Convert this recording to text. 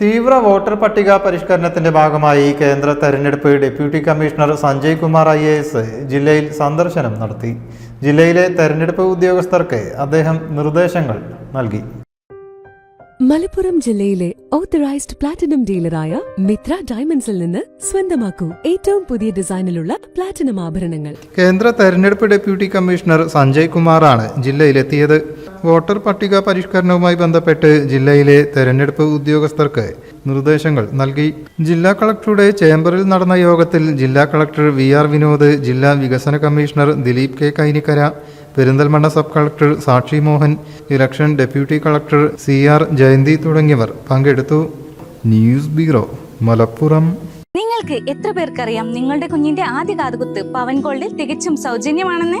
തീവ്ര വോട്ടർ പട്ടിക പരിഷ്കരണത്തിന്റെ ഭാഗമായി കേന്ദ്ര തെരഞ്ഞെടുപ്പ് deputy commissioner Sanjay Kumar I A S ജില്ലയിൽ സന്ദർശനം നടത്തി. ജില്ലയിലെ തെരഞ്ഞെടുപ്പ് ഉദ്യോഗസ്ഥർക്ക് അദ്ദേഹം നിർദ്ദേശങ്ങൾ നൽകി. മലപ്പുറം ജില്ലയിലെ ഓത്തറൈസ്ഡ് പ്ലാറ്റിനം ഡീലറായ മിത്ര ഡയമണ്ട്സിൽ നിന്ന് സ്വന്തമാക്കൂ ഏറ്റവും പുതിയ ഡിസൈനിലുള്ള പ്ലാറ്റിനം ആഭരണങ്ങൾ. കേന്ദ്ര തെരഞ്ഞെടുപ്പ് ഡെപ്യൂട്ടി കമ്മീഷണർ സഞ്ജയ് കുമാറാണ് ജില്ലയിലെത്തിയത്. വോട്ടർ പട്ടിക പരിഷ്കരണവുമായി ബന്ധപ്പെട്ട് ജില്ലയിലെ തെരഞ്ഞെടുപ്പ് ഉദ്യോഗസ്ഥർക്ക് നിർദ്ദേശങ്ങൾ നൽകി. ജില്ലാ കളക്ടറുടെ ചേംബറിൽ നടന്ന യോഗത്തിൽ ജില്ലാ കളക്ടർ വി ആർ വിനോദ് ജില്ലാ വികസന commissioner Dileep K Kainikkara Perinthalmanna sub collector Sakshi Mohan election deputy collector C R Jayanthi തുടങ്ങിയവർ പങ്കെടുത്തു. News bureau Malappuram. നിങ്ങൾക്ക് എത്ര പേർക്കറിയാം നിങ്ങളുടെ കുഞ്ഞിന്റെ ആദ്യ കാതുകുത്ത് പവൻ ഗോൾഡിൽ തികച്ചും സൗജന്യമാണെന്ന്?